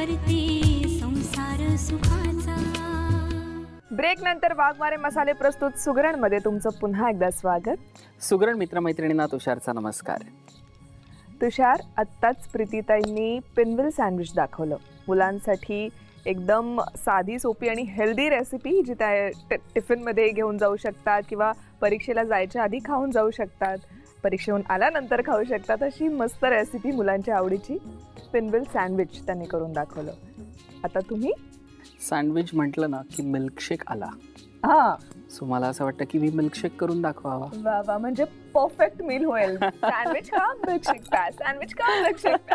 करते संसार सुखाचा. ब्रेक नंतर वाघमारे मसाले प्रस्तुत सुगरणमध्ये तुमचं पुन्हा एकदा स्वागत. सुगरण मित्रमैत्रिणींना तुषारचा नमस्कार. तुषार आत्ताच प्रीतीताईंनी पिनविल सँडविच दाखवलं. मुलांसाठी एकदम साधी सोपी आणि हेल्दी रेसिपी जी त्या टिफिनमध्ये घेऊन जाऊ शकतात किंवा परीक्षेला जायच्या आधी खाऊन जाऊ शकतात. परीक्षेहून आल्यानंतर खाऊ शकतात अशी मस्त रेसिपी मुलांच्या आवडीची पिनविल सँडविच त्यांनी करून दाखवलं. आता तुम्ही? सँडविच म्हटलं ना की मिल्कशेक आला. हां. सो मला असं वाटतं की मी मिल्कशेक करून दाखवावा. वा वा म्हणजे परफेक्ट मील होईल. सँडविच का मिल्कशेक का? सँडविच का मिल्कशेक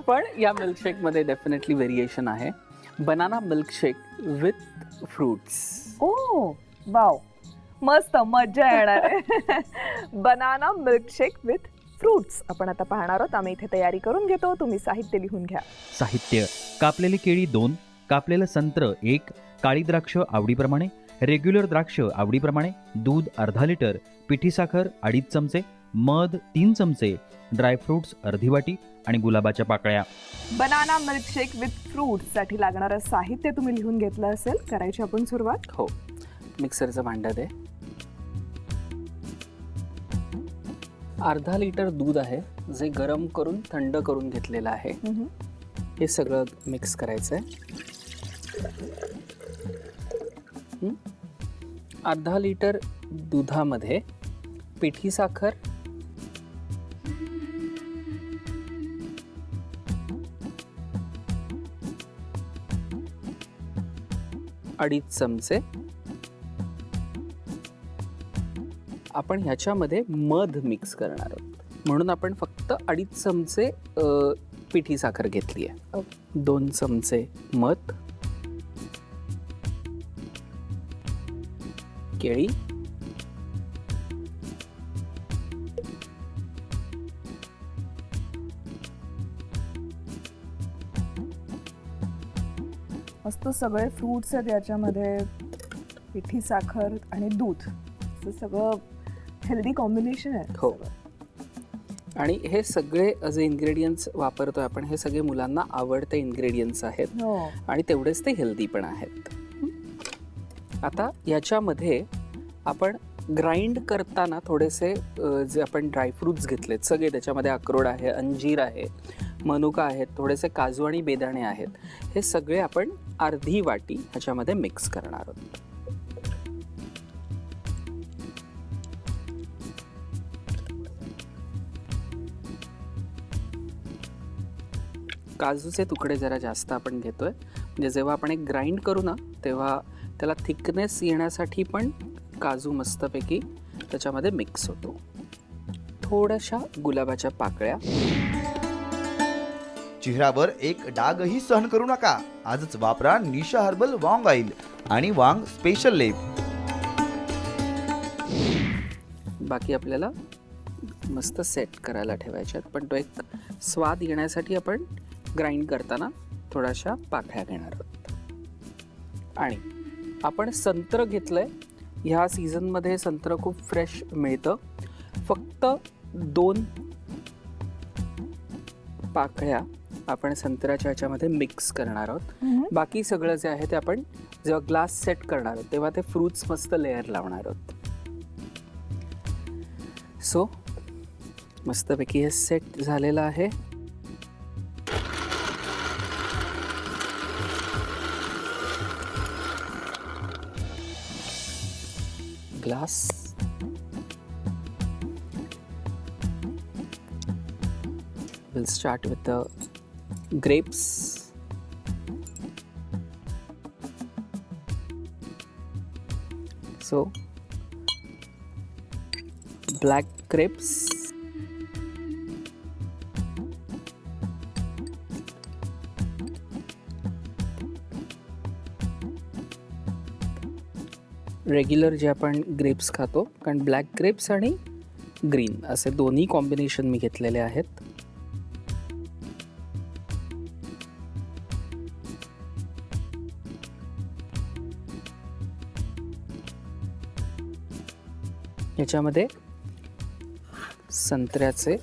पण या मिल्कशेकमध्ये डेफिनेटली व्हेरिएशन आहे. Banana milkshake with fruits oh wow मस्त मज्जा येणार आहे. बनाना मिल्कशेक विथ फ्रुट्स आपण आता पाहणार आहोत. आम्ही इथे तयारी करून घेतो. तुम्ही साहित्य लिहून घ्या. साहित्य. कापलेली केळी दोन कापलेलं संत्र एक काळी द्राक्ष आवडीप्रमाणे रेग्युलर द्राक्ष आवडीप्रमाणे दूध अर्धा लिटर पिठी साखर अडीच चमचे मध तीन चमचे ड्रायफ्रुट्स अर्धी वाटी आणि गुलाबाच्या पाकळ्या. बनाना मिल्कशेक विथ फ्रुट्ससाठी लागणारं साहित्य तुम्ही लिहून घेतलं असेल. करायची आपण सुरुवात. हो. मिक्सरचं भांडं दे. अर्धा लिटर दूध आहे जे गरम करून थंड करून घेतलेलं आहे. हे सगळं मिक्स करायचं आहे? अर्धा लिटर दुधामध्ये पिठी साखर अडीच चमचे आपण ह्याच्यामध्ये मध मिक्स करणार आहोत. म्हणून आपण फक्त अडीच चमचे पिठी साखर घेतली आहे. दोन चमचे मध. केळी. मस्त सगळे फ्रुट्स आहेत याच्यामध्ये. पिठी साखर आणि दूध. असं सगळं हेल्दी कॉम्बिनेशन आहे. हो. आणि हे सगळे जे इन्ग्रेडियंट्स वापरतोय आपण हे सगळे मुलांना आवडते इन्ग्रेडियंट्स आहेत. हो. आणि तेवढेच ते हेल्दी पण आहेत. आता याच्यामध्ये आपण ग्राइंड करताना थोडेसे अ, जे आपण ड्रायफ्रुट्स घेतलेत सगळे त्याच्यामध्ये अक्रोड आहे अंजीर आहे मनुका आहेत थोडेसे काजू आणि बेदाणे आहेत. हे सगळे आपण अर्धी वाटी ह्याच्यामध्ये मिक्स करणार आहोत. काजूचे तुकडे जरा जास्त आपण घेतोय. म्हणजे जेव्हा आपण एक ग्राइंड करू ना तेव्हा त्याला थिकनेस येण्यासाठी पण काजू मस्तपैकी त्याच्यामध्ये मिक्स होतो. थोड्याशा गुलाबाच्या पाकळ्या. चेहऱ्यावर एक डागही सहन करू नका. आजच वापरा निशा हर्बल वांग ऑइल आणि वांग स्पेशल लेप बाकी आपल्याला मस्त सेट करायला ठेवायचे आहेत. पण तो एक स्वाद येण्यासाठी आपण ग्राइंड करताना थोड्याशा पाकळ्या घेणार आहोत. आणि आपण संत्र घेतलंय. ह्या सीझनमध्ये संत्र खूप फ्रेश मिळतं. फक्त दोन पाकळ्या आपण संत्र्याच्या ह्याच्यामध्ये मिक्स करणार आहोत. बाकी सगळं जे आहे ते आपण जेव्हा ग्लास सेट करणार आहोत तेव्हा ते फ्रुट्स मस्त लेअर लावणार आहोत. सो मस्तपैकी हे सेट झालेलं आहे. glass. We'll start with the grapes. So, black grapes. Regular जे आपण ग्रेप्स खातो कारण ब्लॅक ग्रेप्स आणि ग्रीन असे दोन्ही कॉम्बिनेशन मी घेतलेले आहेत. याच्यामध्ये संत्र्याचे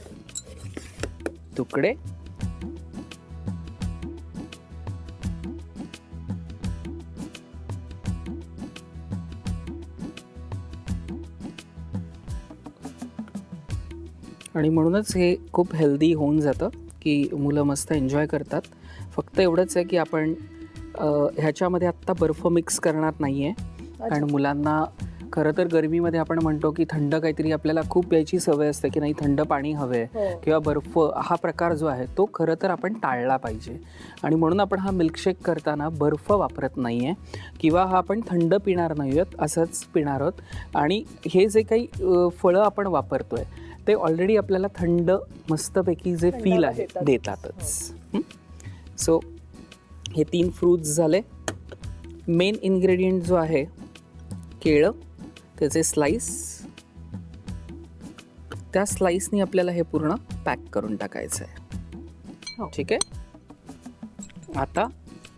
तुकडे आणि म्हणूनच हे खूप हेल्दी होऊन जातं की मुलं मस्त एन्जॉय करतात. फक्त एवढंच आहे की आपण ह्याच्यामध्ये आत्ता बर्फ मिक्स करणार नाही आहे कारण मुलांना खरं तर गरमीमध्ये आपण म्हणतो की थंड काहीतरी आपल्याला खूप प्यायची सवय असते की नाही थंड पाणी हवं आहे किंवा बर्फ हा प्रकार जो आहे तो खरं तर आपण टाळला पाहिजे. आणि म्हणून आपण हा मिल्कशेक करताना बर्फ वापरत नाही आहे किंवा हा आपण थंड पिणार नाही आहोत असंच पिणार आहोत. आणि हे जे काही फळं आपण वापरतो आहे ते ऑलरेडी आपल्याला थंड मस्तपैकी जे फील आहे देतात. देतातच. सो हे तीन फ्रूट्स झाले. मेन इन्ग्रेडियंट जो आहे केळं त्याचे स्लाईस त्या स्लाईसनी आपल्याला हे पूर्ण पॅक करून टाकायचं आहे हो. ठीक आहे? आता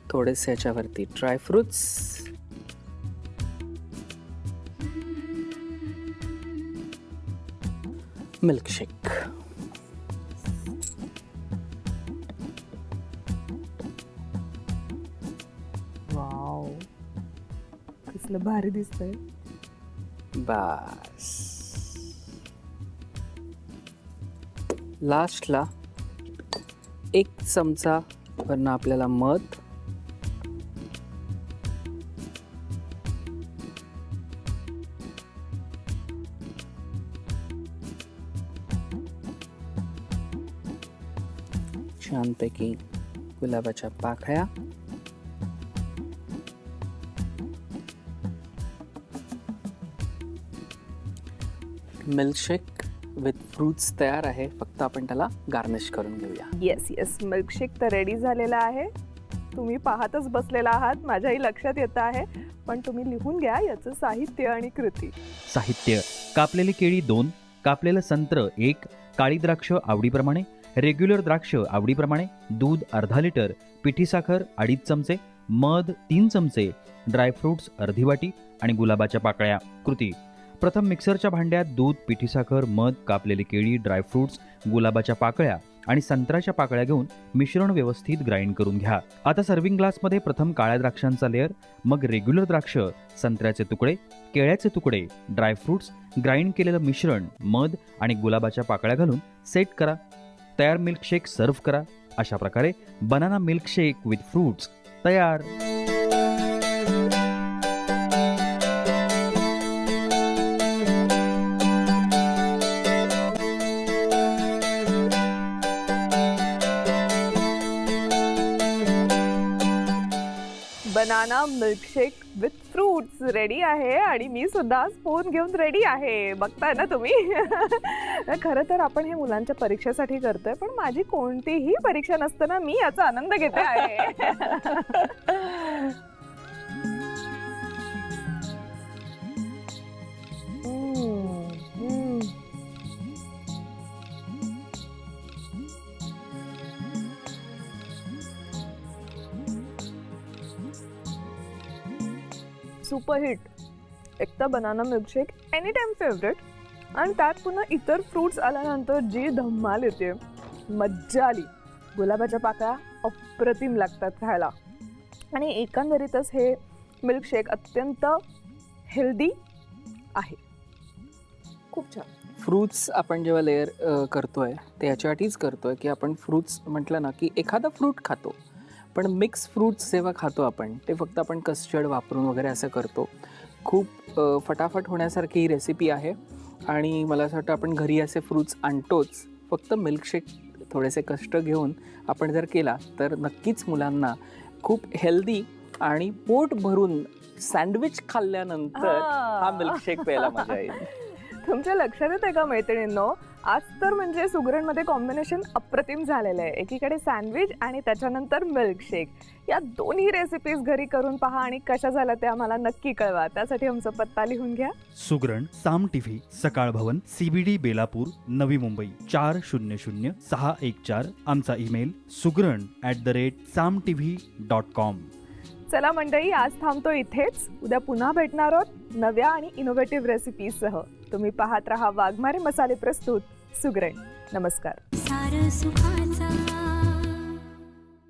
थोडेसे याच्यावरती ड्रायफ्रुट्स मिल्कशेक वाव कसलं भारी दिसतंय. बस. लास्टला एक चमचा वरनं आपल्याला मध छानपैकी गुलाबाच्या पाकळ्या. मिल्कशेक विथ फ्रूट्स तयार आहे. फक्त आपण त्याला गार्निश करून घेऊया. येस येस मिल्कशेक तर रेडी झालेला आहे. तुम्ही पाहतच बसलेला आहात. माझ्याही लक्षात येतं आहे. पण तुम्ही लिहून घ्या याचं साहित्य आणि कृती. साहित्य. कापलेली केळी दोन कापलेलं संत्र एक काळी द्राक्ष आवडीप्रमाणे रेग्युलर द्राक्ष आवडीप्रमाणे दूध अर्धा लिटर पिठी साखर अडीच चमचे मध तीन चमचे ड्रायफ्रुट्स अर्धी वाटी आणि गुलाबाच्या पाकळ्या. कृती. प्रथम मिक्सरच्या भांड्यात दूध पिठी साखर मध कापलेली केळी ड्रायफ्रुट्स गुलाबाच्या पाकळ्या आणि संत्र्याच्या पाकळ्या घेऊन मिश्रण व्यवस्थित ग्राइंड करून घ्या. आता सर्विंग ग्लासमध्ये प्रथम काळ्या द्राक्षांचा लेअर मग रेग्युलर द्राक्ष संत्र्याचे तुकडे केळ्याचे तुकडे ड्रायफ्रुट्स ग्राइंड केलेलं मिश्रण मध आणि गुलाबाच्या पाकळ्या घालून सेट करा. तयार मिल्कशेक सर्व्ह करा. अशा प्रकारे बनाना मिल्कशेक विथ फ्रूट्स तयार. बनाना मिल्कशेक रेडी आहे आणि मी सुद्धा स्पून घेऊन रेडी आहे. बघताय ना तुम्ही? खरं तर आपण हे मुलांच्या परीक्षेसाठी करतोय पण माझी कोणतीही परीक्षा नसताना मी याचा आनंद घेते आहे. सुपरहिट. एक तर banana milkshake any time favourite आणि त्यात पुन्हा इतर फ्रुट्स आल्यानंतर जी धम्माल येते. मज्जा आली. गुलाबाच्या पाकळ्या अप्रतिम लागतात खायला. आणि एकंदरीतच हे मिल्कशेक अत्यंत हेल्दी आहे. खूप छान. फ्रूट्स आपण जेव्हा लेअर करतोय ते याच्यासाठीच करतोय की आपण फ्रूट्स म्हटलं ना की एखादा फ्रूट खातो. पण मिक्स फ्रूट्स जेव्हा खातो आपण ते फक्त आपण कस्टर्ड वापरून वगैरे असं करतो. खूप फटाफट होण्यासारखी ही रेसिपी आहे आणि मला असं वाटतं आपण घरी असे फ्रूट्स आणतोच. फक्त मिल्कशेक थोडेसे कष्ट घेऊन आपण जर केला तर नक्कीच मुलांना खूप हेल्दी आणि पोट भरून सँडविच खाल्ल्यानंतर हा. मिल्कशेक प्यायला मजा येईल. तुमच्या लक्षात येते का मैत्रिणींनो? आज तर म्हणजे सुगरणमध्ये कॉम्बिनेशन अप्रतिम झालेलं आहे. एकीकडे सँडविच आणि त्याच्यानंतर मिल्कशेक या दोन्ही रेसिपीज घरी करून पहा आणि कशा झाल्या त्या आम्हाला नक्की कळवा. त्यासाठी आमचा पत्ता लिहून घ्या. सुग्रण साम टीव्ही सकाळ भवन सीबीडी बेलापूर नवी मुंबई चार शून्य शून्य सहा एक चार आमचा email Sugran at the rate Saam TV dot com चला मंडळी आज थांबतो इथेच. उद्या पुन्हा भेटणार आहोत नव्या आणि इनोव्हेटिव्ह रेसिपीसह तुम्ही पाहत रहा वाघमारे मसाले प्रस्तुत. सुगरण नमस्कार. सार सुखाचा